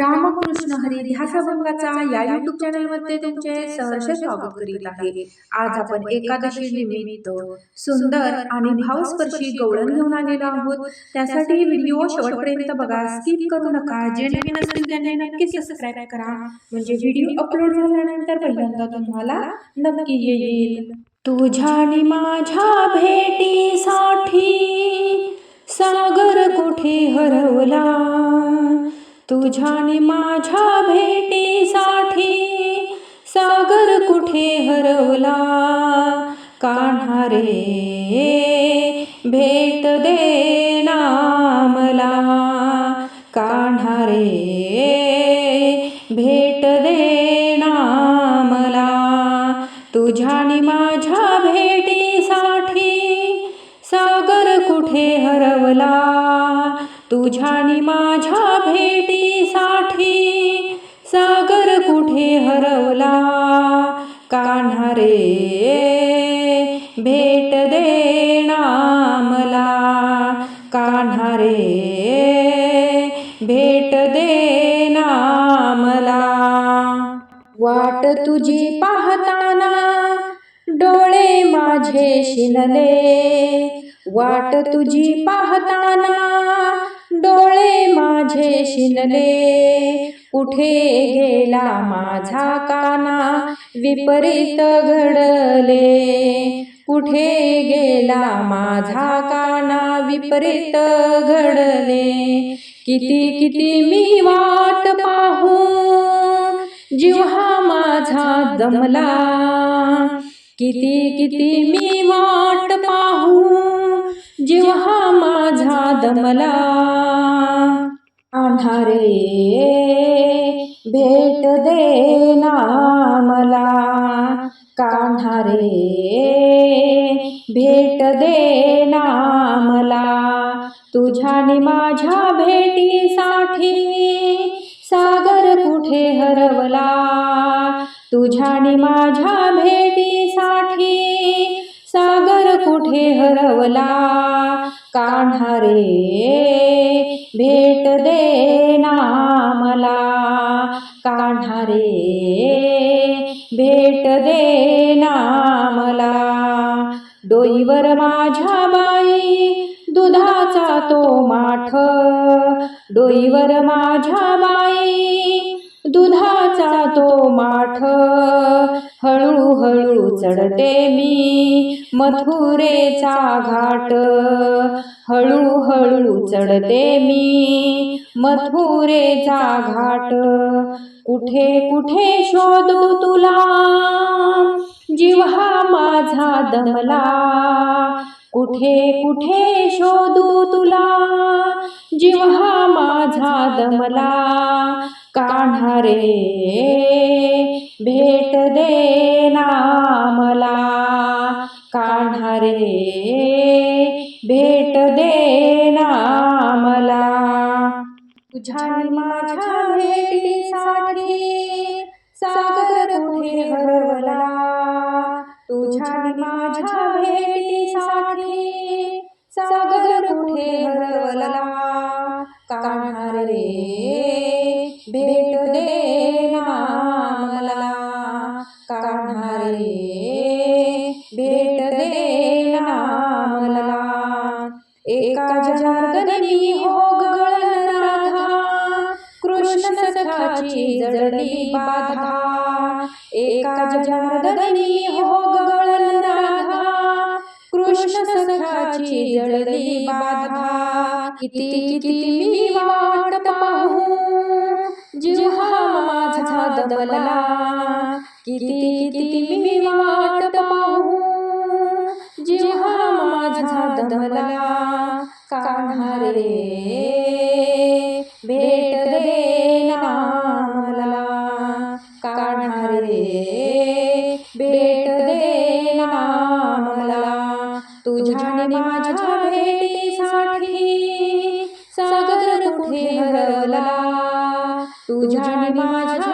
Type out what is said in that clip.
रामकृष्ण हरी ध्यासभंगाचा या युट्यूब चॅनलमध्ये तुमचे सहर्ष स्वागत करीत आहे. आज आपण एकादशी निमित्त सुंदर आणि भावस्पर्शी गवळण घेऊन आलेलो आहोत. त्यासाठी व्हिडिओ शेवटपर्यंत बघा स्किप करू नका. जे नवीन असतील त्यांनी नक्की सबस्क्राईब करा. म्हणजे व्हिडिओ अपलोड झाल्यानंतर पहिल्यांदा तुम्हाला नक्की येईल. तुझ्या आणि माझ्या भेटीसाठी सागर कुठे हरवला? तुझ्या माझ्या भेटीसाठी सागर कुठे हरवला? कान्हा रे भेट दे मला. कान्हा रे भेट दे मला. तुझ्या माझ्या भेटीसाठी सागर कुठे हरवला? तुझ्या माझ्या भेटीसाठी सागर कुठे हरवला? कान्हा रे भेट देणा मला कान्हा रे भेट देणा मला वाट तुझी पाहताना डोळे माझे शिनले. वाट तुझी पाहताना डोळे माझे शिनले. कुठे गेला माझा काना? विपरीत घडले. कुठे गेला माझा काना? विपरीत घडले. किती किती मी वाट पाहू जिव्हा माझा दमला. किती किती मी वाट पाहू जीव हा माझा दमला. आन्हारे भेट देना मला. कान्हारे भेट देना मला. तुझ्या माझ्या भेटीसाठी सागर कुठे हरवला? तुझ्या माझ्या भेट हरवला. कान्हा रे भेट दे ना मला कान्हा रे भेट दे ना मला डोईवर माझ्या बाई दुधाचा तो माठ. डोईवर माझ्या बाई दुधा तो माठ. हळूहळू चढते मी मथुरेचा घाट. हळूहळू चढते मी मथुरेचा घाट. कुठे कुठे शोधू तुला? जिव्हा माझा दमला. कुठे कुठे शोधू तुला? जिव्हा माझा दमला. कान्हा रे भेट दे मला कान्हा रे भेट दे मला तुझ्या माझ्या भेटीसाठी सागर कुठे हरवला? तुझ्या माझ्या भेटीसाठी सागर कुठे हरवला? भेट मला. भेट दे मला. एका जनार्दनी हो गगन कृष्ण सखाची जडली बाधा. एका जनार्दनी हो गगन कृष्ण सखाची जडली बाधा. किती किती मी वाट पाहू. माझा दमला किती किती मी वाट पाहू. जीव माझा दमला कान्हा रे भेट दे ना मला. कान्हा रे भेट दे ना मला. तुझ्या माझ्या भेटीसाठी सागर कुठे हरवला? तुझ्या माझ्या